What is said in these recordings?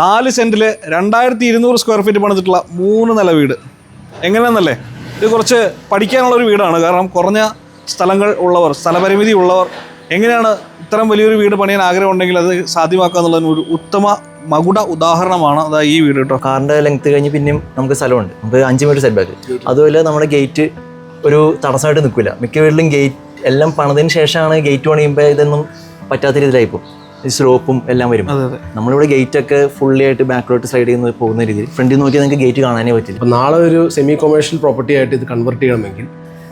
നാല് സെന്റിൽ രണ്ടായിരത്തി ഇരുന്നൂറ് സ്ക്വയർ ഫീറ്റ് പണിതിട്ടുള്ള മൂന്ന് നില വീട്. എങ്ങനെയാണെന്നല്ലേ ഇത് കുറച്ച് പഠിക്കാനുള്ള ഒരു വീടാണ്. കാരണം കുറഞ്ഞ സ്ഥലങ്ങൾ ഉള്ളവർ സ്ഥലപരിമിതി ഉള്ളവർ എങ്ങനെയാണ് ഇത്തരം വലിയൊരു വീട് പണിയാൻ ആഗ്രഹം ഉണ്ടെങ്കിൽ അത് സാധ്യമാക്കുക എന്നുള്ളതിന് ഒരു ഉത്തമ മകുട ഉദാഹരണമാണ് അതാ ഈ വീട് കേട്ടോ. കാറിന്റെ ലെങ്ത് കഴിഞ്ഞ് പിന്നെയും നമുക്ക് സ്ഥലമുണ്ട്. നമുക്ക് അഞ്ച് മീറ്റർ സെറ്റ് ബാക്ക് അതുപോലെ നമ്മുടെ ഗേറ്റ് ഒരു തടസ്സമായിട്ട് നിൽക്കില്ല. മിക്ക വീട്ടിലും ഗേറ്റ് എല്ലാം പണിതിന് ശേഷമാണ് ഗേറ്റ് പണിയുമ്പോൾ ഇതൊന്നും പറ്റാത്ത രീതിയിലായിപ്പോൾ സ്ലോപ്പും എല്ലാം വരും നമ്മളിവിടെ ഗേറ്റ് ഒക്കെ ഫുള്ളി ആയിട്ട് ബാക്കിലോട്ട് സൈഡിൽ നിന്ന് പോകുന്ന രീതിയിൽ ഫ്രണ്ടിൽ നോക്കിയാൽ നിങ്ങൾക്ക് ഗേറ്റ് കാണാനേ പറ്റില്ല. അപ്പോൾ നാളെ ഒരു സെമി കൊമേഴ്ഷ്യൽ പ്രോപ്പർട്ടി ആയിട്ട് ഇത് കൺവെർട്ട് ചെയ്യണമെങ്കിൽ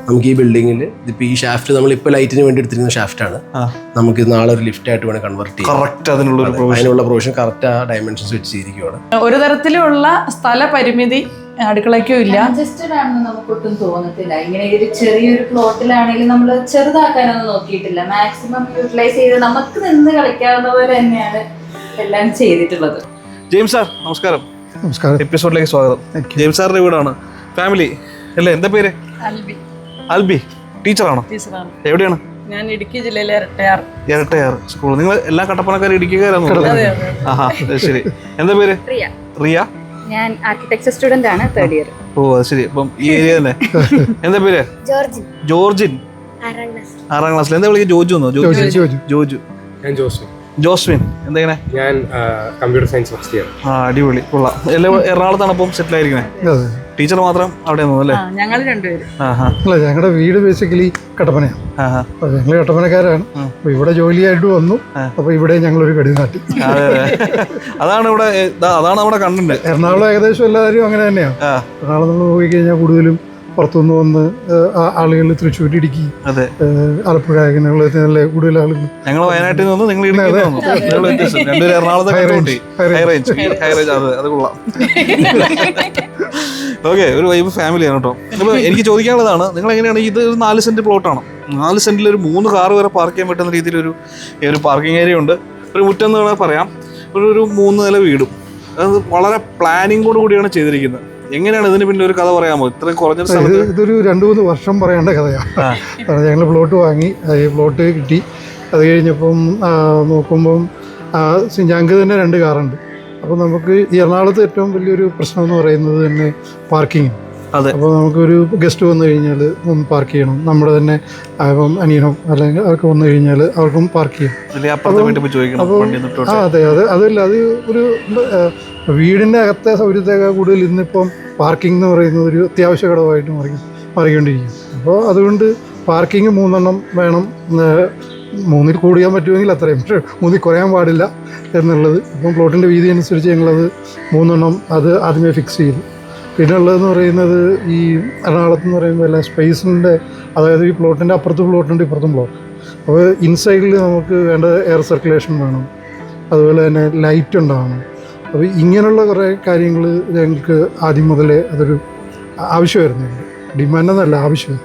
നമുക്ക് ഈ ബിൽഡിങ്ങിൽ ഇതിപ്പോൾ ഈ ഷാഫ്റ്റ് നമ്മൾ ഇപ്പോൾ ലൈറ്റിന് വേണ്ടി എടുത്തിരുന്ന ഷാഫ്റ്റാണ്. നമുക്ക് ഇത് നാളെ ഒരു ലിഫ്റ്റ് ആയിട്ട് വേണം കൺവെർട്ട് ചെയ്യാം കറക്റ്റ് അതിനുള്ള അതിനുള്ള പ്രൊവിഷൻ കറക്റ്റ് ആ ഡയമെൻഷൻസ് വെച്ച് ചെയ്തിരിക്കുകയാണ് ഒരു തരത്തിലുള്ള സ്ഥല പരിമിതി അടുക്കളയ്ക്കും ഇല്ല. കൺജസ്റ്റഡ് ആണെന്ന് നമുക്കൊട്ടും തോന്നത്തില്ല. ഇങ്ങനെ ഒരു ചെറിയൊരു പ്ലോട്ടിലാണെങ്കിലും നമ്മൾ ചെറുതാക്കാനൊന്നും നോക്കിയിട്ടില്ല. മാക്സിമം യൂട്ടിലൈസ് ചെയ്ത് നമുക്ക് നിന്ന് കളിക്കാവുന്ന പോലെ തന്നെയാണ് എല്ലാം ചെയ്തിട്ടുള്ളത്. ജെയിംസ് സാർ നമസ്കാരം. നമസ്കാരം. എപ്പിസോഡിലേക്ക് സ്വാഗതം. ജെയിംസ് സാറിന്റെ വീടാണ്. ഫാമിലി അല്ലേ എന്താ പേര്? അൽബി ആൽബി. ടീച്ചറാണോ? ടീച്ചറാണ്. എവിടെയാണ്? ഞാൻ ഇടുക്കി ജില്ലയിലെ ഇരട്ടയാർ ഇരട്ടയാർ സ്കൂൾ. നിങ്ങൾ എല്ലാ കട്ടപ്പണക്കാരും ഇടുക്കിക്കാരാന്ന് തോന്നുന്നു. ആഹാ അത് ശരി. എന്താ പേര്? റിയ. റിയ? ഞാൻ ആർക്കിടെക്ചർ സ്റ്റുഡന്റ് ആണ് തേർഡ് ഇയർ ഓ അത് ശരി. അപ്പം ഈ ഏരിയ തന്നെ. എന്താ പേര്? ജോർജിൻ. ജോർജിൻ? ആറാം ക്ലാസ്. ആറാം ക്ലാസ്സിൽ എന്താ വിളിക്കുക ജോജു എന്നോ? ജോജു, ജോജു ഞാൻ ജോസ്മിൻ. ജോസ്മിൻ. എന്താ ഇങ്ങനെ ഞാൻ കമ്പ്യൂട്ടർ സയൻസ് ഫസ്റ്റ് ഇയർ ആ അടിപൊളി. കൊള്ളാം. എല്ലാം എറണാകുളത്താണ് അപ്പം സെറ്റിൽ ആയിരിക്കുന്നത് ടീച്ചർ മാത്രം അവിടെ ഞങ്ങൾ രണ്ടുപേരും. അല്ല ഞങ്ങളുടെ വീട് ബേസിക്കലി കട്ടപ്പനയാണ് ഞങ്ങൾ കട്ടപ്പനക്കാരാണ്. അപ്പൊ ഇവിടെ ജോലിയായിട്ട് വന്നു. അപ്പൊ ഇവിടെ ഞങ്ങൾ ഒരു കടി നാട്ടി. അതെ അതെ. അതാണ് ഇവിടെ അതാണ് നമ്മുടെ കണ്ടന്റ് എറണാകുളം ഏകദേശം എല്ലാവരും അങ്ങനെ തന്നെയാണ് എറണാകുളം നമ്മൾ പോയി കഴിഞ്ഞാൽ കൂടുതലും പുറത്തുനിന്ന് വന്ന് ആളുകൾ തൃശ്ശൂർ ഇടുക്കി ആലപ്പുഴ അങ്ങനെയുള്ള നല്ല കൂടുതൽ ആളുകൾ. ഞങ്ങൾ വയനാട്ടിൽ നിന്ന് നിങ്ങൾ എറണാകുളത്തെ ഹൈ റേഞ്ച് ഹൈ റേഞ്ച് അതെ അത് കൊള്ളാം. ഓക്കെ ഒരു വൈബ് ഫാമിലിയാണ് കേട്ടോ. അപ്പോൾ എനിക്ക് ചോദിക്കാനുള്ളതാണ് നിങ്ങൾ എങ്ങനെയാണ് ഇത് ഒരു നാല് സെന്റ് പ്ലോട്ടാണ് നാല് സെന്റിൽ ഒരു മൂന്ന് കാർ വരെ പാർക്ക് ചെയ്യാൻ പറ്റുന്ന രീതിയിലൊരു ഒരു ഒരു പാർക്കിംഗ് ഏരിയ ഉണ്ട്. ഒരു മുറ്റം എന്ന് വേണമെങ്കിൽ പറയാം. ഒരു ഒരു മൂന്ന് നില വീടും. അത് വളരെ പ്ലാനിങ്ങോട് കൂടിയാണ് ചെയ്തിരിക്കുന്നത്. എങ്ങനെയാണ് ഇതിന് പിന്നെ ഒരു കഥ പറയാമോ? ഇത്രയും കുറഞ്ഞ ഇതൊരു രണ്ട് മൂന്ന് വർഷം പറയേണ്ട കഥയാണ് ഞങ്ങൾ പ്ലോട്ട് വാങ്ങി ഈ പ്ലോട്ട് കിട്ടി. അത് കഴിഞ്ഞപ്പം നോക്കുമ്പം ഞങ്ങൾക്ക് തന്നെ രണ്ട് കാറുണ്ട് അപ്പോൾ നമുക്ക് ഈ എറണാകുളത്ത് ഏറ്റവും വലിയൊരു പ്രശ്നം എന്ന് പറയുന്നത് തന്നെ പാർക്കിംഗ്. അതെ. അപ്പോൾ നമുക്കൊരു ഗസ്റ്റ് വന്നു കഴിഞ്ഞാൽ ഒന്ന് പാർക്ക് ചെയ്യണം. നമ്മുടെ തന്നെ ഇപ്പം അനിയനോ അല്ലെങ്കിൽ അവർക്ക് വന്നു കഴിഞ്ഞാൽ അവർക്കും പാർക്ക് ചെയ്യും അപ്പോൾ ആ അതെ അതെ അതല്ല അത് ഒരു വീടിന്റെ അകത്തെ സൗകര്യത്തേക്കാൾ കൂടുതൽ ഇന്നിപ്പം പാർക്കിംഗ് എന്ന് പറയുന്നത് ഒരു അത്യാവശ്യ ഘടകമായിട്ട് മാറി മാറിക്കൊണ്ടിരിക്കും അപ്പോൾ അതുകൊണ്ട് പാർക്കിംഗ് മൂന്നെണ്ണം വേണം മൂന്നിൽ കൂടിയാൻ പറ്റുമെങ്കിൽ അത്രയും. പക്ഷേ മൂന്നിൽ കുറയാൻ പാടില്ല എന്നുള്ളത്. ഇപ്പം പ്ലോട്ടിന്റെ വീതി അനുസരിച്ച് ഞങ്ങളത് മൂന്നെണ്ണം അത് ആദ്യമേ ഫിക്സ് ചെയ്തു. പിന്നെ ഉള്ളതെന്ന് പറയുന്നത് ഈ എറണാകുളത്ത് എന്ന് പറയുമ്പോൾ എല്ലാം സ്പേസിന്റെ അതായത് ഈ പ്ലോട്ടിന്റെ അപ്പുറത്ത് പ്ലോട്ടുണ്ട് ഇപ്പുറത്തും പ്ലോട്ട് അപ്പോൾ ഇൻസൈഡിൽ നമുക്ക് വേണ്ട എയർ സർക്കുലേഷൻ വേണം. അതുപോലെ തന്നെ ലൈറ്റ് ഉണ്ടാവണം. അപ്പോൾ ഇങ്ങനെയുള്ള കുറേ കാര്യങ്ങൾ ഞങ്ങൾക്ക് ആദ്യം മുതലേ അതൊരു ആവശ്യമായിരുന്നു ഡിമാൻഡെന്നല്ല ആവശ്യം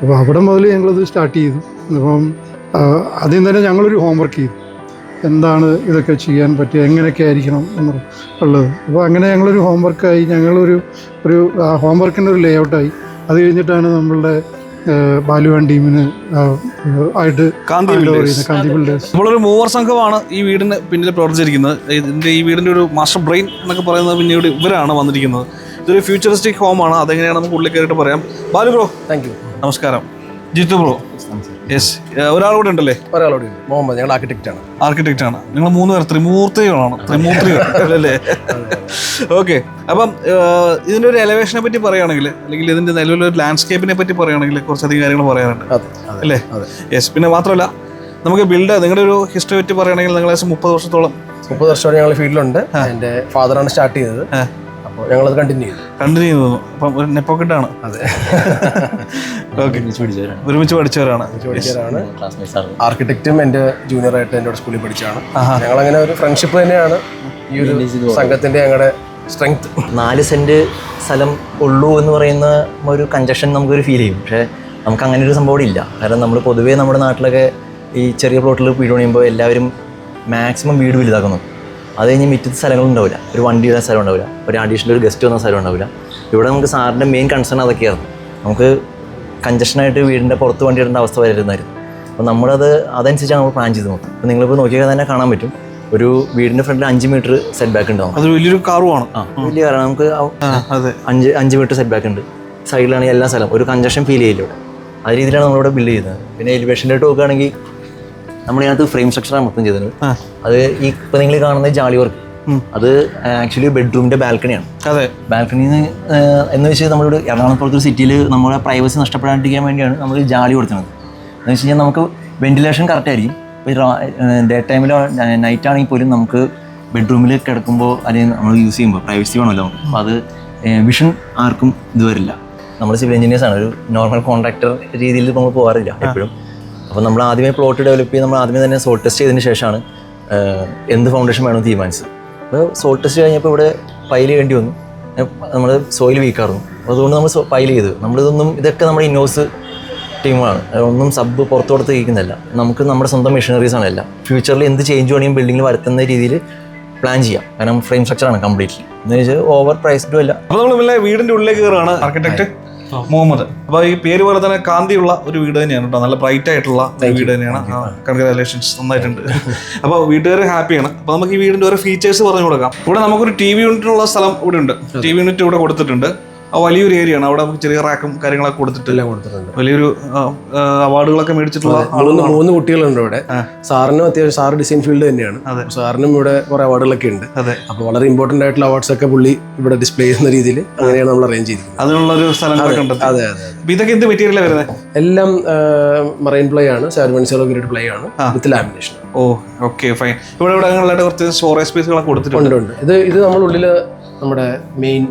അപ്പോൾ അവിടെ മുതൽ ഞങ്ങളത് സ്റ്റാർട്ട് ചെയ്തു. അപ്പം ആദ്യം തന്നെ ഞങ്ങളൊരു ഹോംവർക്ക് ചെയ്തു. എന്താണ് ഇതൊക്കെ ചെയ്യാൻ പറ്റുക എങ്ങനെയൊക്കെ ആയിരിക്കണം എന്ന് ഉള്ളത്. അപ്പോൾ അങ്ങനെ ഞങ്ങളൊരു ഹോംവർക്കായി ഞങ്ങളൊരു ഒരു ആ ഹോംവർക്കിന്റെ ഒരു ലേ ഔട്ടായി അത് കഴിഞ്ഞിട്ടാണ് നമ്മളുടെ ബാലുവാൻ ടീമിന് ആയിട്ട് Kanthi hand over Kanthi builders നമ്മളൊരു മൂവർ സംഘമാണ് ഈ വീടിന് പിന്നിൽ പ്രവർത്തിച്ചിരിക്കുന്നത്. ഇതിന്റെ ഈ വീടിന്റെ ഒരു മാസ്റ്റർ ബ്രെയിൻ എന്നൊക്കെ പറയുന്നത് പിന്നീട് ഇവരാണ് വന്നിരിക്കുന്നത്. ഇതൊരു ഫ്യൂച്ചറിസ്റ്റിക് ഹോമാണ് അതെങ്ങനെയാണ് നമുക്ക് ഉള്ളിൽ കയറിയിട്ട് പറയാം. ബാലു ബ്രോ താങ്ക് യു നമസ്കാരം. ജിത്തു ബ്രോ. യെസ് ഒരാൾ കൂടെ ഉണ്ടല്ലേ? ഒരാളോട് ഉണ്ട്. മുഹമ്മദ് ഞങ്ങൾ ആർക്കിടെക്റ്റ് ആണ്. ആർക്കിടെക്റ്റ് ആണ്. നിങ്ങൾ മൂന്ന് പേർ ത്രിമൂർത്തികളാണ്. ത്രിമൂർത്തികൾ അല്ലേ? ഓക്കെ അപ്പം ഇതിന്റെ ഒരു എലവേഷനെ പറ്റി പറയുകയാണെങ്കിൽ അല്ലെങ്കിൽ ഇതിന്റെ നിലവിലൊരു ലാൻഡ്സ്കേപ്പിനെ പറ്റി പറയുകയാണെങ്കിൽ കുറച്ചധികം കാര്യങ്ങൾ പറയാനുണ്ട്. അല്ലേ? യെസ് പിന്നെ മാത്രമല്ല നമുക്ക് ബിൽഡ് നിങ്ങളുടെ ഒരു ഹിസ്റ്ററി പറ്റി പറയുകയാണെങ്കിൽ നിങ്ങൾ ഏകദേശം മുപ്പത് വർഷത്തോളം മുപ്പത് വർഷത്തോളം ഞങ്ങൾ ഫീൽഡിലുണ്ട് എന്റെ ഫാദറാണ് സ്റ്റാർട്ട് ചെയ്തത്. ഞങ്ങളത് കണ്ടിന്യൂ ചെയ്തു. കണ്ടിന്യൂ ചെയ്തു. അപ്പം ഒരു നെപ്പോക്കെട്ടാണ്. അതെ. ഓക്കെ ഒരുമിച്ച് പഠിച്ചവരാണ്. ആർക്കിടെക്റ്റും എന്റെ ജൂനിയറായിട്ട് എന്റെ സ്കൂളിൽ പഠിച്ചാണ് ഞങ്ങൾ ഞങ്ങളങ്ങനെ ഒരു ഫ്രണ്ട്ഷിപ്പ് തന്നെയാണ് ഈ ഒരു സംഘത്തിന്റെ ഞങ്ങളുടെ സ്ട്രെങ്ത് നാല് സെന്റ് സ്ഥലം ഉള്ളൂ എന്ന് പറയുന്ന ഒരു കഞ്ചക്ഷൻ നമുക്കൊരു ഫീൽ ചെയ്യും. പക്ഷേ നമുക്ക് അങ്ങനെ ഒരു സംഭവം ഇല്ല. കാരണം നമ്മൾ പൊതുവേ നമ്മുടെ നാട്ടിലൊക്കെ ഈ ചെറിയ പ്ലോട്ടിൽ വീട് പണിയുമ്പോൾ എല്ലാവരും മാക്സിമം വീട് വലുതാക്കുന്നു. അത് കഴിഞ്ഞ് മിറ്റത്ത് സ്ഥലങ്ങളുണ്ടാവില്ല. ഒരു വണ്ടി ഇടാൻ സ്ഥലം ഉണ്ടാവില്ല ഒരു അഡീഷണൽ ഒരു ഗസ്റ്റ് വന്ന സ്ഥലം ഉണ്ടാവില്ല ഇവിടെ നമുക്ക് സാറിന്റെ മെയിൻ കൺസേൺ അതൊക്കെയായിരുന്നു. നമുക്ക് കഞ്ചഷനായിട്ട് വീടിന്റെ പുറത്ത് വണ്ടി ഇടേണ്ട അവസ്ഥ വരുന്നതായിരുന്നു അപ്പോൾ നമ്മളത് അതനുസരിച്ചാണ് നമ്മൾ പ്ലാൻ ചെയ്ത് നോക്കുന്നത് അപ്പോൾ നിങ്ങളിപ്പോൾ നോക്കിയാൽ തന്നെ കാണാൻ പറ്റും. ഒരു വീടിന്റെ ഫ്രണ്ടിൽ അഞ്ച് മീറ്റർ സെറ്റ് ബാക്ക് ഉണ്ടാവും അത് വലിയൊരു കാറുമാണ് വലിയ കാറാണ് നമുക്ക് അഞ്ച് അഞ്ച് മീറ്റർ സെറ്റ് ബാക്ക് ഉണ്ട് സൈഡിലാണ് എല്ലാ സ്ഥലം ഒരു കഞ്ചക്ഷൻ ഫീൽ ചെയ്യില്ല ഇവിടെ. ആ രീതിയിലാണ് നമ്മളിവിടെ ബിൽഡ് ചെയ്യുന്നത് പിന്നെ എലിവേഷനിലോട്ട് നോക്കുകയാണെങ്കിൽ നമ്മൾ ഇതിനകത്ത് ഫ്രെയിം സ്ട്രക്ചറാണ് മൊത്തം ചെയ്തത്. അത് ഈ ഇപ്പൊ നിങ്ങൾ കാണുന്ന ജാളി വർക്ക് അത് ആക്ച്വലി ബെഡ്റൂമിന്റെ ബാൽക്കണിയാണ് അതെ. ബാൽക്കണിന്ന് എന്ന് വെച്ചാൽ നമ്മളിവിടെ ഒരു സിറ്റിയിൽ നമ്മുടെ പ്രൈവസി നഷ്ടപ്പെടാണ്ടിരിക്കാൻ വേണ്ടിയാണ് നമ്മൾ ജാളി കൊടുക്കുന്നത് എന്ന് വെച്ച് കഴിഞ്ഞാൽ നമുക്ക് വെന്റിലേഷൻ കറക്റ്റ് ആയിരിക്കും. ഇപ്പോൾ ഡേ ടൈമിലോ നൈറ്റ് ആണെങ്കിൽ പോലും നമുക്ക് ബെഡ്റൂമിൽ കിടക്കുമ്പോൾ അല്ലെങ്കിൽ നമ്മൾ യൂസ് ചെയ്യുമ്പോൾ പ്രൈവസി വേണമല്ലോ അപ്പോൾ അത് വിഷൻ ആർക്കും ഇതുവരില്ല. നമ്മൾ സിവിൽ എഞ്ചിനീയേഴ്സ് ആണ്. ഒരു നോർമൽ കോൺട്രാക്ടർ രീതിയിൽ നമ്മൾ പോകാറില്ല എപ്പോഴും. അപ്പോൾ നമ്മൾ ആദ്യമേ പ്ലോട്ട് ഡെവലപ്പ് ചെയ്ത് നമ്മൾ ആദ്യമേ തന്നെ സോൾ ടെസ്റ്റ് ചെയ്തതിന് ശേഷമാണ് എന്ത് ഫൗണ്ടേഷൻ വേണമെന്ന് തീരുമാനിച്ചത്. അപ്പോൾ സോൾ ടെസ്റ്റ് കഴിഞ്ഞപ്പോൾ ഇവിടെ പൈൽ വേണ്ടി വന്നു. നമ്മൾ സോയിൽ വീക്കായിരുന്നു അതുകൊണ്ട് നമ്മൾ പൈൽ ചെയ്തു. നമ്മളിതൊന്നും ഇതൊക്കെ നമ്മുടെ ഇന്നോസ് ടീമാണ് ഒന്നും സബ് പുറത്തു കൊടുത്ത് കഴിക്കുന്നില്ല നമുക്ക് നമ്മുടെ സ്വന്തം മെഷീനറീസ് ആണ് എല്ലാം. ഫ്യൂച്ചറിൽ എന്ത് ചേഞ്ച് വേണമെങ്കിലും ബിൽഡിങ്ങിൽ വരുത്തുന്ന രീതിയിൽ പ്ലാൻ ചെയ്യാം. കാരണം ഫ്രെയിം സ്ട്രക്ചറാണ് കംപ്ലീറ്റ്ലി എന്ന് വെച്ചാൽ ഓവർ പ്രൈസ്ഡും അല്ല. അപ്പോൾ നമ്മൾ വീടിന്റെ ഉള്ളിലേക്ക് കയറുകയാണ് ആർക്കിടെക്ട് മുഹമ്മദ്. അപ്പൊ ഈ പേര് പോലെ തന്നെ കാന്തിയുള്ള ഒരു വീട് തന്നെയാണ് കേട്ടോ. നല്ല ബ്രൈറ്റ് ആയിട്ടുള്ള ഒരു വീട് തന്നെയാണ്. കൺഗ്രാലേഷൻസ് നന്നായിട്ടുണ്ട്. അപ്പൊ വീട്ടുകാർ ഹാപ്പിയാണ് അപ്പൊ നമുക്ക് ഈ വീടിന്റെ ഓരോ ഫീച്ചേഴ്സ് പറഞ്ഞു കൊടുക്കാം. ഇവിടെ നമുക്കൊരു ടി വി യൂണിറ്റിനുള്ള സ്ഥലം ഇവിടെ ഉണ്ട് ടി വി യൂണിറ്റ് ഇവിടെ കൊടുത്തിട്ടുണ്ട്. വലിയൊരു ഏരിയ ആണ്. അവിടെ ചെറിയ റാക്കും കാര്യങ്ങളൊക്കെ കൊടുത്തിട്ട് കൊടുത്തിട്ടുണ്ട്. വലിയൊരു അവാർഡുകളൊക്കെ മേടിച്ചിട്ടുള്ള മൂന്ന് കുട്ടികളുണ്ട് ഇവിടെ. സാറിനും അത്യാവശ്യം സാറ് ഡിസൈൻ ഫീൽഡ് തന്നെയാണ്. സാറിനും ഇവിടെ കുറെ അവാർഡുകളൊക്കെ ഉണ്ട്. അതെ. അപ്പോൾ വളരെ ഇമ്പോർട്ടന്റ് ആയിട്ടുള്ള അവാർഡ്സ് ഒക്കെ പുള്ളി ഇവിടെ ഡിസ്പ്ലേ ചെയ്യുന്ന രീതിയിൽ അങ്ങനെയാണ് നമ്മൾ അറേഞ്ച് ചെയ്തിരിക്കുന്നത്. അതിനുള്ള ഒരു ഉണ്ട് അതെ അതെ ഇതൊക്കെ എന്ത് മെറ്റീരിയലാണ് വരുന്നത് എല്ലാം മറൈൻ പ്ലേ ആണ്. വൺ സീറോ ഗ്രേഡ് പ്ലേ ആണ്. With lamination oh okay fine ഇവിടെ ഇവിടെ കുറച്ച് സ്റ്റോറേജ് സ്പേസുകളൊക്കെ കൊടുത്തിട്ടുണ്ട്. ഇത് ഇത് നമ്മൾ നമ്മുടെ മെയിൻ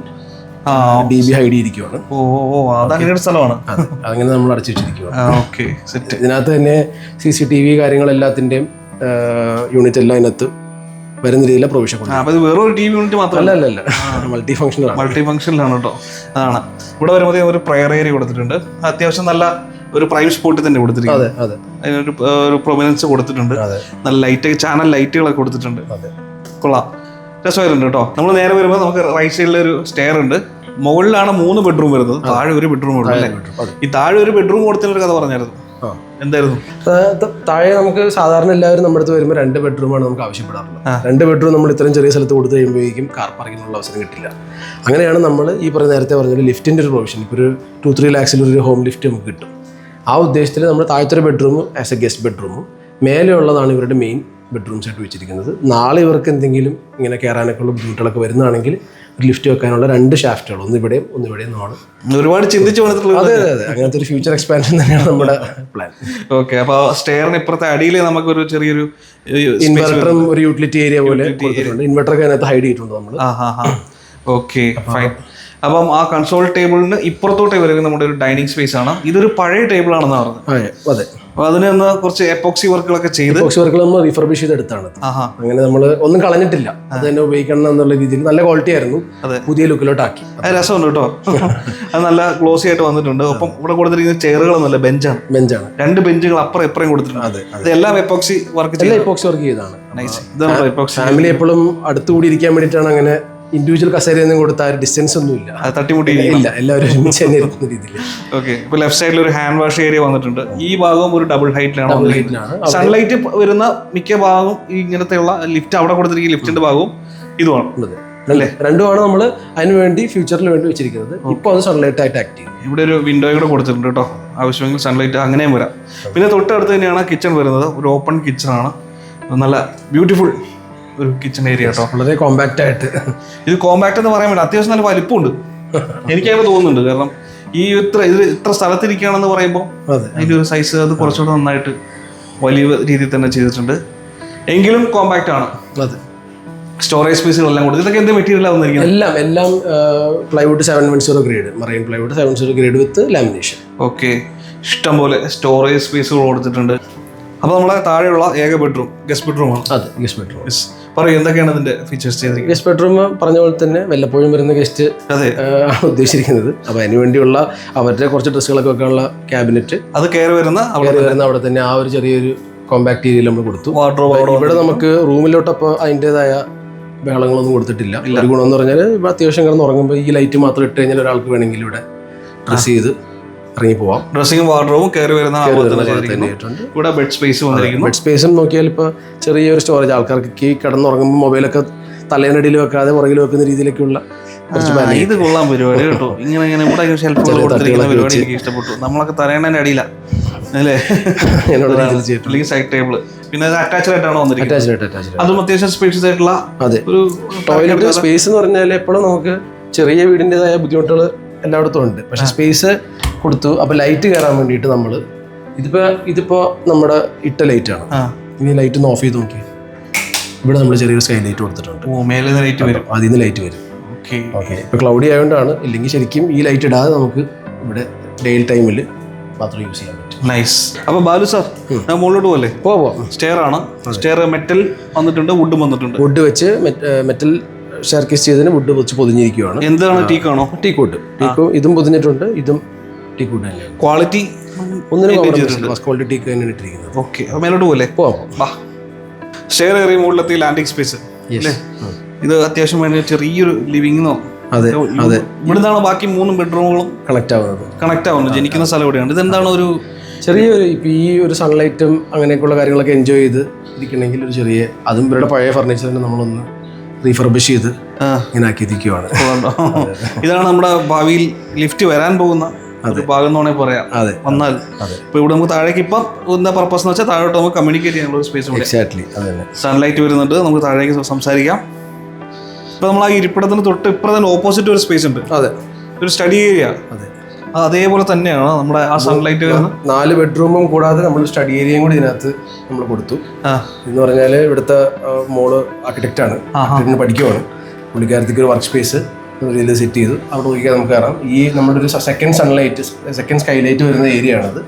ഡി ബി ഹൈഡ് ഇരിക്കുവാണ് ഓ ഓ, ഓ അത് അങ്ങനെ ഒരു സ്ഥലമാണ്. അങ്ങനെ നമ്മൾ അടച്ചു ഓക്കെ സെറ്റ് ഇതിനകത്ത് തന്നെ സി സി ടി വി കാര്യങ്ങളെല്ലാത്തിന്റെയും യൂണിറ്റ് എല്ലാം അതിനകത്ത് വരുന്ന രീതിയിലെ പ്രൊവിഷൻ അപ്പൊ വേറെ ഒരു ടി വി യൂണിറ്റ് മാത്രമല്ല? അല്ല അല്ല മൾട്ടി ഫംഗ്ഷൻ ആണ്. മൾട്ടി ഫംഗ്ഷനിലാണ് കേട്ടോ അതാണ്. ഇവിടെ വരുമ്പോൾ ഒരു പ്രയർ ഏരിയ കൊടുത്തിട്ടുണ്ട്. അത്യാവശ്യം നല്ല ഒരു പ്രൈം സ്പോട്ടിൽ തന്നെ കൊടുത്തിട്ടുണ്ട് അതെ അതെ. അതിനൊരു ഒരു പ്രൊമിനൻസ് കൊടുത്തിട്ടുണ്ട്. നല്ല ലൈറ്റ് ചാനൽ ലൈറ്റുകളൊക്കെ കൊടുത്തിട്ടുണ്ട്. കൊള്ളാം. രസമായിട്ടുണ്ട് കേട്ടോ നമ്മൾ നേരെ വരുമ്പോൾ നമുക്ക് റൈറ്റ് സൈഡിൽ ഒരു സ്റ്റെയർ ഉണ്ട്. മുകളിലാണ് മൂന്ന് ബെഡ്റൂം വരുന്നത്. താഴെ ഒരു ബെഡ്റൂം അല്ലേ? ഈ താഴെ ഒരു ബെഡ്റൂം കൊടുത്തതിന് ഒരു കഥ പറഞ്ഞായിരുന്നു. എന്തായിരുന്നു? താഴെ നമുക്ക് സാധാരണ എല്ലാവരും നമ്മുടെ അടുത്ത് വരുമ്പോൾ രണ്ട് ബെഡ്റൂമാണ് നമുക്ക് ആവശ്യപ്പെടാറുള്ളത്. രണ്ട് ബെഡ്റൂം നമ്മൾ ഇത്രയും ചെറിയ സ്ഥലത്ത് കൊടുത്തു കഴിയുമ്പോഴേക്കും കാർ പാർക്കിങ്ങിനുള്ള അവസരം കിട്ടില്ല. അങ്ങനെയാണ് നമ്മൾ ഈ പറഞ്ഞ നേരത്തെ പറഞ്ഞൊരു ലിഫ്റ്റിന്റെ ഒരു പ്രൊവിഷൻ ഇപ്പോൾ ഒരു ടു ത്രീ ലാക്സിൽ ഒരു ഹോം ലിഫ്റ്റ് നമുക്ക് കിട്ടും. ആ ഉദ്ദേശത്തിൽ നമ്മൾ താഴത്തെ ഒരു ബെഡ്റൂം ആസ് എ ഗസ്റ്റ് ബെഡ്റൂമും മേലെയുള്ളതാണ് ഇവരുടെ മെയിൻ ബെഡ്റൂംസ് ആയിട്ട് വെച്ചിരിക്കുന്നത്. നാളെ ഇവർക്ക് എന്തെങ്കിലും ഇങ്ങനെ കയറാനൊക്കെ ഉള്ള ബുദ്ധിമുട്ടുകളൊക്കെ വരുന്നതാണെങ്കിൽ ഒരു ലിഫ്റ്റ് വെക്കാനുള്ള രണ്ട് ഷാഫ്റ്റുകൾ ഒന്ന് ഇവിടെയും ഒന്ന് ഇവിടെയും ആണ് ഒരുപാട് ചിന്തിച്ചു വന്നിട്ടുള്ളത് അതെ അതെ അങ്ങനത്തെ ഒരു ഫ്യൂച്ചർ എക്സ്പാൻഷൻ തന്നെയാണ് നമ്മുടെ പ്ലാൻ ഓക്കെ അപ്പോൾ സ്റ്റെയറിന് ഇപ്പുറത്തെ അടിയിൽ നമുക്കൊരു ചെറിയൊരു ഇൻവെർട്ടറും ഒരു യൂട്ടിലിറ്റി ഏരിയ പോലെ ഇൻവെർട്ടറൊക്കെ അതിനകത്ത് ഹൈഡ് ചെയ്തിട്ടുണ്ട് നമ്മൾ ഓക്കെ ഫൈൻ അപ്പം ആ കൺസോൾ ടേബിളിന് ഇപ്പുറത്തോട്ടേ വരുന്നത് നമ്മുടെ ഒരു ഡൈനിങ് സ്പേസ് ആണ്. ഇതൊരു പഴയ ടേബിൾ ആണെന്നാണ് പറഞ്ഞത്. അതെ. അതെ അപ്പൊ അതിന് ഒന്ന് കുറച്ച് എപ്പോക്സി വർക്കുകളൊക്കെ ചെയ്ത് എപ്പോക്സി വർക്കുകൾ നമ്മൾ റീഫർബിഷ് ചെയ്തെടുത്താണ് അങ്ങനെ നമ്മൾ ഒന്നും കളഞ്ഞിട്ടില്ല. അത് തന്നെ ഉപയോഗിക്കണം എന്നുള്ള രീതിയിൽ നല്ല ക്വാളിറ്റി ആയിരുന്നു. പുതിയ ലുക്കിലോട്ടാക്കി രസമുണ്ട് കേട്ടോ അത് നല്ല ക്ലോസി ആയിട്ട് വന്നിട്ടുണ്ട്. ഒപ്പം ഇവിടെ കൊടുത്തിരിക്കുന്ന ചെയറുകളൊന്നുമല്ല ബെഞ്ചാണ് ബെഞ്ചാണ് രണ്ട് ബെഞ്ചുകൾ അപ്പുറം ഇപ്പുറം കൊടുത്തിട്ടുണ്ട്. അതെ എല്ലാം എപ്പോക്സി വർക്ക് ഇപ്പോക്സ് വർക്ക് ചെയ്താണ് എപ്പോക്സി ഫാമിലി എപ്പോഴും അടുത്തുകൂടി ഇരിക്കാൻ വേണ്ടിയിട്ടാണ് അങ്ങനെ ഇൻഡിവിജ്വൽ കസേരയൊന്നും കൊടുത്ത ആ ഒരു ഡിസ്റ്റൻസ് ഒന്നും ഇല്ല. തട്ടിമുട്ടി ഇല്ല എല്ലാവരും ഒരുമിച്ച് തന്നെ ഇരിക്കുന്ന രീതിയിൽ ഓക്കെ ഇപ്പൊ ലെഫ്റ്റ് സൈഡിൽ ഒരു ഹാൻഡ് വാഷ് ഏരിയ വന്നിട്ടുണ്ട്. ഈ ഭാഗവും ഒരു ഡബിൾ ഹൈറ്റിലാണ് ഹൈറ്റിലാണ്. സൺലൈറ്റ് വരുന്ന മിക്ക ഭാഗവും ഇങ്ങനത്തെ ഉള്ള ലിഫ്റ്റ് അവിടെ കൊടുത്തിരിക്കുന്ന ലിഫ്റ്റിന്റെ ഭാഗവും ഇതുമാണ്. ഉള്ളത്. അല്ലേ? രണ്ടുമാണ് നമ്മൾ അതിന് വേണ്ടി ഫ്യൂച്ചറിന് വേണ്ടി വെച്ചിരിക്കുന്നത്. ഇപ്പോൾ അത് സൺലൈറ്റ് ആയിട്ട് ആക്ട് ചെയ്യും ഇവിടെ ഒരു വിൻഡോ കൂടെ കൊടുത്തിട്ടുണ്ട് കേട്ടോ ആവശ്യമെങ്കിൽ സൺലൈറ്റ് അങ്ങനെയും വരാം. പിന്നെ തൊട്ടടുത്ത് തന്നെയാണ് കിച്ചൺ വരുന്നത്. ഒരു ഓപ്പൺ കിച്ചൺ ആണ്. നല്ല ബ്യൂട്ടിഫുൾ ഒരു കിച്ചൺ ഏരിയ കേട്ടോ വളരെ കോമ്പാക്റ്റ് ആയിട്ട്. ഇത് കോമ്പാക്ട് എന്ന് പറയാൻ വേണ്ടി അത്യാവശ്യം നല്ല വലിപ്പമുണ്ട്. എനിക്കങ്ങനെ തോന്നുന്നുണ്ട്. കാരണം ഈ ഇത്ര ഇത് ഇത്ര സ്ഥലത്തിരിക്കുകയാണെന്ന് പറയുമ്പോൾ അതെ. അതിന്റെ ഒരു സൈസ് അത് കുറച്ചുകൂടെ നന്നായിട്ട് വലിയ രീതിയിൽ തന്നെ ചെയ്തിട്ടുണ്ട്. എങ്കിലും കോമ്പാക്റ്റ് ആണ്. അതെ. സ്റ്റോറേജ് സ്പേസുകളെല്ലാം കൊടുത്തു. ഇതൊക്കെ എന്ത് മെറ്റീരിയൽ വന്നിരിക്കുന്നത്? എല്ലാം എല്ലാം plywood seven one zero grade marine plywood seven zero grade with lamination okay ഇഷ്ടം പോലെ സ്റ്റോറേജ് സ്പേസുകൾ കൊടുത്തിട്ടുണ്ട്. അപ്പോൾ നമ്മളെ താഴെയുള്ള ഏക ബെഡ്റൂം ഗസ്റ്റ് ബെഡ്റൂമാണ് അതെ ഗസ്റ്റ് ബെഡ്റൂം പറയൂ എന്തൊക്കെയാണ് അതിന്റെ ഫീച്ചേഴ്സ് ചെയ്തിരിക്കുന്നത്? ഗസ്റ്റ് ബെഡ്റൂം പറഞ്ഞ പോലെ തന്നെ വല്ലപ്പോഴും വരുന്ന ഗസ്റ്റ് അതെ. ആണ് ഉദ്ദേശിച്ചിരിക്കുന്നത്. അപ്പോൾ അതിന് വേണ്ടിയുള്ള അവരുടെ കുറച്ച് ഡ്രസ്സുകളൊക്കെ വെക്കാനുള്ള ക്യാബിനറ്റ് അത് കയറി വരുന്ന കയറി വരുന്ന അവിടെ തന്നെ ആ ഒരു ചെറിയൊരു കോമ്പാക്ട് ഏരിയയിൽ നമ്മൾ കൊടുത്തു. വാട്ടർ ഇവിടെ നമുക്ക് റൂമിലോട്ടപ്പോൾ അതിന്റെതായ ബഹളങ്ങളൊന്നും കൊടുത്തിട്ടില്ല. ഒരു ഗുണമെന്ന് പറഞ്ഞാൽ അത്യാവശ്യം കിടന്ന് ഉറങ്ങുമ്പോൾ ഈ ലൈറ്റ് മാത്രം ഇട്ട് കഴിഞ്ഞാൽ ഒരാൾക്ക് വേണമെങ്കിൽ ഇവിടെ ഡ്രസ് ചെയ്ത് ഇറങ്ങി പോവാം. ഡ്രസ്സിംഗ് വാർഡ്രോബും കയറി വരുന്ന ഇവിടെ ബെഡ് സ്പേസ് വന്നിരിക്കുന്നു. ബെഡ് സ്പേസും നോക്കിയാൽ ഇപ്പോൾ ചെറിയൊരു സ്റ്റോറേജ് ആൾക്കാർക്ക് കീ കിടന്നുറങ്ങുമ്പോൾ മൊബൈലൊക്കെ തലേനടിയിൽ വെക്കാതെ പുറകിൽ വെക്കുന്ന ആ, ഇത് കൊള്ളാൻ പരിപാടി കേട്ടോ. ഇങ്ങനെ ഇങ്ങനെ ഇവിടെ ഷെൽഫുകൾ കൊടുത്തിരിക്കുന്ന പരിപാടി എനിക്ക് ഇഷ്ടപ്പെട്ടു. നമ്മളൊക്കെ തറയണേന്റെ അടിയില. അല്ലേ? അല്ലെങ്കിൽ സൈഡ് ടേബിൾ പിന്നെ അത് അറ്റാച്ച്ഡ് ആയിട്ടാണ് വന്നിരിക്കുന്നത്? അതും അത്യാവശ്യം സ്പേഷ്യസ് ആയിട്ടുള്ള അതെ. ഒരു ടോയ്ലറ്റ് സ്പേസ് എന്ന് പറഞ്ഞാൽ എപ്പോഴും നമുക്ക് ചെറിയ വീടിന്റെതായ ബുദ്ധിമുട്ടുകൾ എല്ലായിടത്തും ഉണ്ട് പക്ഷെ സ്പേസ് കൊടുത്തു. അപ്പോൾ ലൈറ്റ് കയറാൻ വേണ്ടിയിട്ട് നമ്മൾ ഇതിപ്പോ ഇതിപ്പോ നമ്മുടെ ഇട്ട ലൈറ്റ് ആണ്. ഇനി ലൈറ്റ് ഒന്ന് ഓഫ് ചെയ്ത് നോക്കി ഇവിടെ നമ്മൾ ചെറിയൊരു സ്കൈ ലൈറ്റ് കൊടുത്തിട്ടുണ്ട്. ലൈറ്റ് വരും. അതിൽ നിന്ന് ലൈറ്റ് വരും. ഓക്കെ ഇപ്പോൾ ക്ലൗഡി ആയതുകൊണ്ടാണ് ഇല്ലെങ്കിൽ ശരിക്കും ഈ ലൈറ്റ് ഇടാതെ നമുക്ക് ഇവിടെ ഡേ ടൈമിൽ മാത്രം യൂസ് ചെയ്യാൻ പറ്റും. നൈസ് അപ്പൊ ബാലു സാർ മുകളിലോട്ട് പോലെ പോവാം. സ്റ്റെയർ ആണ്. സ്റ്റെയർ മെറ്റൽ വന്നിട്ടുണ്ട് വുഡും വന്നിട്ടുണ്ട്. വുഡ് വെച്ച് മെറ്റൽ ഷെയർക്കേസ് ചെയ്തതിന് വുഡ് വെച്ച് പൊതിഞ്ഞിരിക്കുകയാണ് എന്താണ് ടീക്കാണോ? ടീ കൂട്ട് ടീക്കും ഇതും പൊതിഞ്ഞിട്ടുണ്ട് ഇതും ടീ കൂട്ട് തന്നെയാണ് ക്വാളിറ്റി ഒന്നിനും ക്വാളിറ്റി ടീക്ക് തന്നെയാണ് ഇട്ടിരിക്കുന്നത്. ഓക്കെ മേലോട്ട് പോലെ പോവാം സ്റ്റെയർ കയറി മുകളിലെത്തി ലാൻഡിംഗ് സ്പേസ് അല്ലേ? ഇത് അത്യാവശ്യം വേണ്ട ചെറിയൊരു ലിവിംഗ് അതെ അതെ. ഇവിടുന്നാണ് ബാക്കി മൂന്നും ബെഡ്റൂമുകളും കണക്ട് ആവുന്നത്. കണക്ട് ആവുന്നത്. ജനിക്കുന്ന സ്ഥലം എവിടെയാണ് ഇതെന്താണ് ഒരു ചെറിയൊരു ഇപ്പം ഈ ഒരു സൺലൈറ്റും അങ്ങനെയൊക്കെയുള്ള കാര്യങ്ങളൊക്കെ എൻജോയ് ചെയ്ത് ഇരിക്കണമെങ്കിൽ ഒരു ചെറിയ അതും ഇവരുടെ പഴയ ഫർണിച്ചറിന് നമ്മളൊന്ന് റീഫർബിഷ് ചെയ്ത് ഇങ്ങനെ ആക്കിയിരിക്കുവാണ്. ഇതാണ് നമ്മുടെ ഭാവിയിൽ ലിഫ്റ്റ് വരാൻ പോകുന്ന ഒരു ഭാഗം എന്ന് വേണമെങ്കിൽ പറയാം. അതെ. വന്നാൽ. ഇപ്പൊ ഇവിടെ നമുക്ക് താഴേക്ക് ഇപ്പം എന്താ പർപ്പസ് എന്ന് വെച്ചാൽ താഴോട്ട് നമുക്ക് കമ്മ്യൂണിക്കേറ്റ് ചെയ്യാനുള്ള ഒരു സ്പേസ് കൂടെ. എക്സാക്ട്ലി സൺലൈറ്റ് വരുന്നുണ്ട്. നമുക്ക് താഴേക്ക് സംസാരിക്കാം. ഇപ്പൊ നമ്മൾ ആ ഇരിപ്പിടത്തിന് തൊട്ട് ഇപ്പുറത്തിന് ഓപ്പോസിറ്റ് ഒരു സ്പേസ് ഉണ്ട്. അതെ. ഒരു സ്റ്റഡി ഏരിയ അതെ. അതേപോലെ തന്നെയാണ് നമ്മുടെ ആ സൺലൈറ്റ് വരുന്നത്. നാല് ബെഡ്റൂമും കൂടാതെ നമ്മൾ സ്റ്റഡി ഏരിയയും കൂടി ഇതിനകത്ത് നമ്മൾ കൊടുത്തു. എന്ന് പറഞ്ഞാൽ ഇവിടുത്തെ മോൾ ആർക്കിടെക്റ്റ് ആണ്. പഠിക്കുവാണ്. പുള്ളിക്കാരത്തേക്ക് ഒരു വർക്ക് സ്പേസ് രീതിയിൽ സെറ്റ് ചെയ്തു. അവിടെ നോക്കിയാൽ നമുക്ക് കയറാം. ഈ നമ്മുടെ ഒരു സെക്കൻഡ് സൺലൈറ്റ് സെക്കൻഡ് സ്കൈലൈറ്റ് വരുന്ന ഏരിയ ആണത്.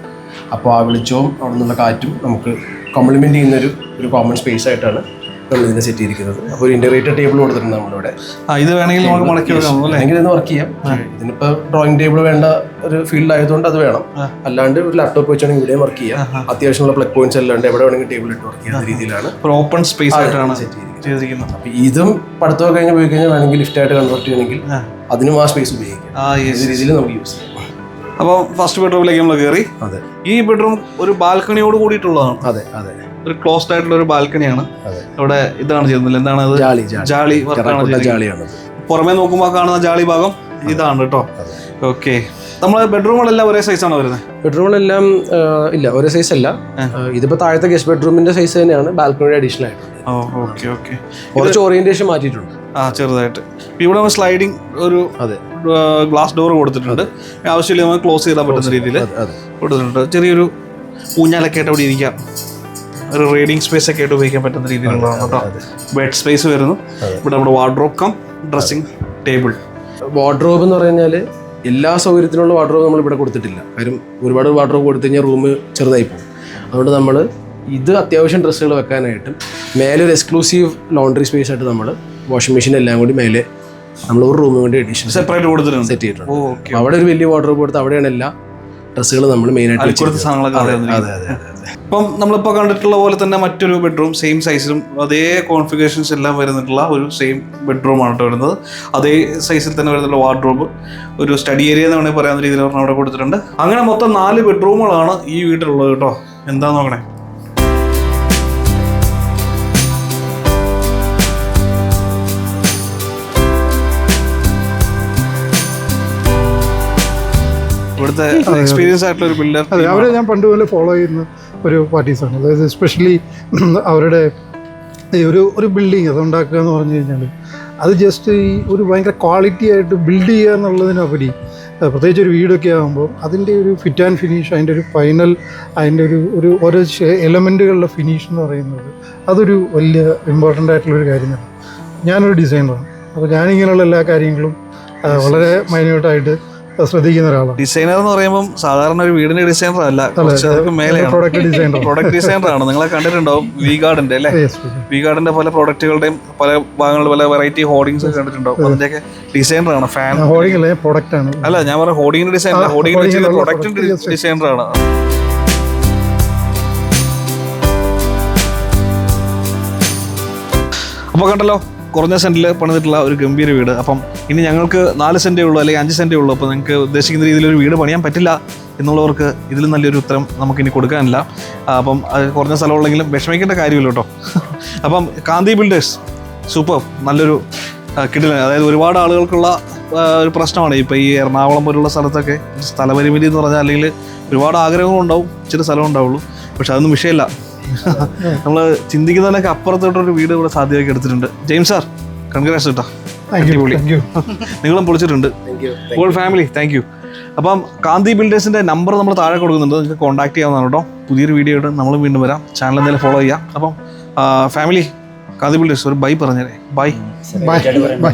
അപ്പോൾ ആ വെളിച്ചവും അവിടെ നിന്നുള്ള കാറ്റും നമുക്ക് കോംപ്ലിമെന്റ് ചെയ്യുന്നൊരു ഒരു കോമൺ സ്പേസ് ആയിട്ടാണ് നമ്മൾ ഇതിനെ സെറ്റ് ചെയ്തിരിക്കുന്നത്. അപ്പോൾ ഒരു ഇന്റഗ്രേറ്റഡ് ടേബിൾ കൊടുത്തിട്ടുണ്ട് നമ്മളിവിടെ. ആ ഇത് വേണമെങ്കിൽ നമുക്ക് മടക്കി വെക്കാം അല്ലേ? അല്ലെങ്കിൽ ഇന്ന് വർക്ക് ചെയ്യാം. ഇതിനിപ്പോൾ ഡ്രോയിങ് ടേബിൾ വേണ്ട ഒരു ഫീൽഡ് ആയതുകൊണ്ട് അത് വേണം. അല്ലാണ്ട് ഒരു ലാപ്ടോപ്പ് വെച്ചാണെങ്കിൽ ഇവിടെയും വർക്ക് ചെയ്യാം. അത്യാവശ്യമുള്ള പ്ലഗ് പോയിന്റ്സ് അല്ലാണ്ട് എവിടെ വേണമെങ്കിൽ ടേബിൾ ഇട്ട് വർക്ക് ചെയ്യുന്ന രീതിയിലാണ് ഓപ്പൺ സ്പേസ് ആയിട്ടാണ് സെറ്റ് ചെയ്തിരിക്കുന്നത്. അപ്പോൾ അപ്പൊ ഇതും പഠിത്തമൊക്കെ കഴിഞ്ഞ് പോയി കഴിഞ്ഞാൽ വേണമെങ്കിൽ ലിഫ്റ്റ് ആയിട്ട് കൺവേർട്ട് ചെയ്യണമെങ്കിൽ അതിനും ആ സ്പേസ് ഉപയോഗിക്കാം. ഈ രീതിയിൽ നമുക്ക് യൂസ് ചെയ്യാം. അപ്പോൾ ഫസ്റ്റ് ബെഡ്റൂമിലേക്ക് നമ്മൾ കയറി. അതെ. ഈ ബെഡ്റൂം ഒരു ബാൽക്കണിയോട് കൂടിയിട്ടുള്ളതാണ്. അതെ അതെ. ഒരു ക്ലോസ്ഡ് ആയിട്ടുള്ള ഒരു ബാൽക്കണിയാണ് അവിടെ ഇതാണ് ചെയ്യുന്നത്. എന്താണ് അത്? ജാളി ജാളിയാണ് പുറമേ നോക്കുമ്പോൾ കാണുന്ന ജാളി ഭാഗം ഇതാണ് കേട്ടോ. ഓക്കെ നമ്മളെ ബെഡ്റൂമുകളെല്ലാം ഒരേ സൈസാണ് വരുന്നത് ബെഡ്റൂമുകളെല്ലാം ഇല്ല ഒരേ സൈസ് അല്ല. ഇതിപ്പോ താഴത്തെ ഗസ്റ്റ് ബെഡ്റൂമിന്റെ സൈസ് തന്നെയാണ്. ബാൽക്കണിയുടെ അഡീഷണൽ ആയിട്ട്. ഓ ഓക്കെ ഓക്കെ കുറച്ച് ഓറിയന്റേഷൻ മാറ്റിയിട്ടുണ്ട്. ആ ചെറുതായിട്ട്. ഇവിടെ നമ്മൾ സ്ലൈഡിങ് ഒരു അതെ. ഗ്ലാസ് ഡോർ കൊടുത്തിട്ടുണ്ട്. ആവശ്യമില്ല നമുക്ക് ക്ലോസ് ചെയ്താൽ പറ്റുന്ന രീതിയിൽ കൊടുത്തിട്ടുണ്ട്. ചെറിയൊരു ഊഞ്ഞാലൊക്കെ ആയിട്ട് അവിടെ ഇരിക്കാം. ഒരു റീഡിങ് സ്പേസ് ഒക്കെ ആയിട്ട് ഉപയോഗിക്കാൻ പറ്റുന്ന രീതിയിലുള്ളതാണ് കേട്ടോ. ബെഡ് സ്പേസ് വരുന്നു. ഇവിടെ നമ്മുടെ wardrobe cum dressing table wardrobe എന്ന് പറഞ്ഞാൽ എല്ലാ സൗകര്യത്തിനുള്ള വാർഡ്രോബ് നമ്മൾ ഇവിടെ കൊടുത്തിട്ടില്ല. കാര്യം ഒരുപാട് വാർഡ്രോബ് കൊടുത്തു കഴിഞ്ഞാൽ റൂം ചെറുതായി പോകും. അതുകൊണ്ട് നമ്മൾ ഇത് അത്യാവശ്യം ഡ്രസ്സുകൾ വെക്കാനായിട്ടും മേലെ ഒരു എക്സ്ക്ലൂസീവ് ലോണ്ടറി സ്പേസ് ആയിട്ട് നമ്മൾ വാഷിംഗ് മെഷീൻ എല്ലാം കൂടി മേലെ നമ്മൾ ഒരു റൂമിന് വേണ്ടി എഡിഷൻ സെപ്പറേറ്റ് കൊടുത്തിട്ടുണ്ട്. സെറ്റ് ചെയ്തിട്ടുണ്ട്. അവിടെ ഒരു വലിയ വാർഡ്രോബ് കൊടുത്ത് അവിടെയാണ് എല്ലാ ഡ്രസ്സുകൾ നമ്മൾ മെയിൻ ആയിട്ട് അതെ അതെ. ഇപ്പം നമ്മളിപ്പോൾ കണ്ടിട്ടുള്ള പോലെ തന്നെ മറ്റൊരു ബെഡ്റൂം സെയിം സൈസിലും അതേ കോൺഫിഗറേഷൻസ് എല്ലാം വരുന്നിട്ടുള്ള ഒരു സെയിം ബെഡ്റൂമാണ് കേട്ടോ വരുന്നത്. അതേ സൈസിൽ തന്നെ വരുന്നുള്ള വാർഡ്രോബ് ഒരു സ്റ്റഡി ഏരിയ എന്ന് വേണമെങ്കിൽ പറയാവുന്ന രീതിയിൽ പറഞ്ഞാൽ അവിടെ കൊടുത്തിട്ടുണ്ട്. അങ്ങനെ മൊത്തം നാല് ബെഡ്റൂമുകളാണ് ഈ വീട്ടിലുള്ളത് കേട്ടോ എന്താ നോക്കണേ? ഇവിടുത്തെ എക്സ്പീരിയൻസ് ആയിട്ടുള്ള ഒരു ബിൽഡർ അവരെ ഞാൻ പണ്ട് പോലെ ഫോളോ ചെയ്യുന്ന ഒരു പാർട്ടീസാണ്. അതായത് എസ്പെഷ്യലി അവരുടെ ഈ ഒരു ഒരു ബിൽഡിങ് അത് ഉണ്ടാക്കുക എന്ന് പറഞ്ഞു കഴിഞ്ഞാൽ അത് ജസ്റ്റ് ഈ ഒരു ഭയങ്കര ക്വാളിറ്റി ആയിട്ട് ബിൽഡ് ചെയ്യുക എന്നുള്ളതിനുപരി പ്രത്യേകിച്ച് ഒരു വീടൊക്കെ ആകുമ്പോൾ അതിന്റെ ഒരു ഫിറ്റ് ആൻഡ് ഫിനിഷ് അതിന്റെ ഒരു ഫൈനൽ അതിന്റെ ഒരു ഒരു ഓരോ എലമെന്റുകളുടെ ഫിനിഷ് എന്ന് പറയുന്നത് അതൊരു വലിയ ഇമ്പോർട്ടന്റ് ആയിട്ടുള്ളൊരു കാര്യമാണ്. ഞാനൊരു ഡിസൈനറാണ് അപ്പോൾ ഞാനിങ്ങനെയുള്ള എല്ലാ കാര്യങ്ങളും വളരെ മൈന്യൂട്ടായിട്ട് ശ്രദ്ധിക്കുന്ന ഒരാളാണ്. ഡിസൈനർ എന്ന് പറയുമ്പോൾ സാധാരണ ഒരു വീടിന്റെ ഡിസൈനർ അല്ല കുറച്ച് മേലെയാണ്. പ്രൊഡക്റ്റ് ഡിസൈനർ പ്രൊഡക്റ്റ് ഡിസൈനർ ആണ്. നിങ്ങളെ കണ്ടിട്ടുണ്ടാവും വി ഗാർഡിന്റെ അല്ലേ? വി ഗാർഡിന്റെ പല പ്രൊഡക്റ്റുകളുടെയും പല ഭാഗങ്ങളിൽ പല വെറൈറ്റി ഹോർഡിങ്സ് ഒക്കെ കണ്ടിട്ടുണ്ടാവും. അതിന്റെയൊക്കെ ഡിസൈനർ ആണ്. ഫാൻ ഹോർഡിംഗ് അല്ലേ പ്രൊഡക്റ്റ് ആണ്. അല്ല ഞാൻ പറഞ്ഞ ഹോർഡിംഗിന്റെ ഡിസൈൻ ഹോർഡിംഗ് പ്രൊഡക്റ്റിന്റെ ഡിസൈനർ ആണ്. അപ്പോൾ കണ്ടല്ലോ കുറഞ്ഞ സെന്റിൽ പണിതിട്ടുള്ള ഒരു ഗംഭീര വീട്. അപ്പം ഇനി ഞങ്ങൾക്ക് നാല് സെന്റേ ഉള്ളൂ അല്ലെങ്കിൽ അഞ്ച് സെന്റേ ഉള്ളൂ. അപ്പോൾ നിങ്ങൾക്ക് ഉദ്ദേശിക്കുന്ന രീതിയിൽ ഒരു വീട് പണിയാൻ പറ്റില്ല എന്നുള്ളവർക്ക് ഇതിലും നല്ലൊരു ഉത്തരം നമുക്കിനി കൊടുക്കാനില്ല. അപ്പം കുറഞ്ഞ സ്ഥലമുള്ളെങ്കിലും വിഷമിക്കേണ്ട കാര്യമില്ല കേട്ടോ. അപ്പം കാന്തി ബിൽഡേഴ്സ് സൂപ്പർ നല്ലൊരു കിടില അതായത് ഒരുപാട് ആളുകൾക്കുള്ള ഒരു പ്രശ്നമാണ്. ഇപ്പോൾ ഈ എറണാകുളം പോലുള്ള സ്ഥലത്തൊക്കെ സ്ഥലപരിമിതി എന്ന് പറഞ്ഞാൽ അല്ലെങ്കിൽ ഒരുപാട് ആഗ്രഹങ്ങളുണ്ടാവും ഇച്ചിരി സ്ഥലം ഉണ്ടാവുള്ളൂ. പക്ഷെ അതൊന്നും വിഷയമില്ല. നമ്മൾ ചിന്തിക്കുന്നതിനൊക്കെ അപ്പുറത്തോട്ടൊരു വീട് ഇവിടെ സാധ്യമാക്കി എടുത്തിട്ടുണ്ട്. ജെയിംസ് സാർ കൺഗ്രാസ് കേട്ടോ നിങ്ങളും പൊളിച്ചിട്ടുണ്ട്. ഹോൾ ഫാമിലി താങ്ക് യു അപ്പം കാന്തി ബിൽഡേഴ്സിന്റെ നമ്പർ നമ്മൾ താഴെ കൊടുക്കുന്നുണ്ട്. നിങ്ങൾക്ക് കോൺടാക്ട് ചെയ്യാവുന്നതാണ് കേട്ടോ. പുതിയൊരു വീഡിയോ ഇട്ട് നമ്മൾ വീണ്ടും വരാം. ചാനൽ എന്തായാലും ഫോളോ ചെയ്യാം. അപ്പം ഫാമിലി കാന്തി ബിൽഡേഴ്സ് ഒരു ബൈ പറഞ്ഞേരെ. Bye bye bye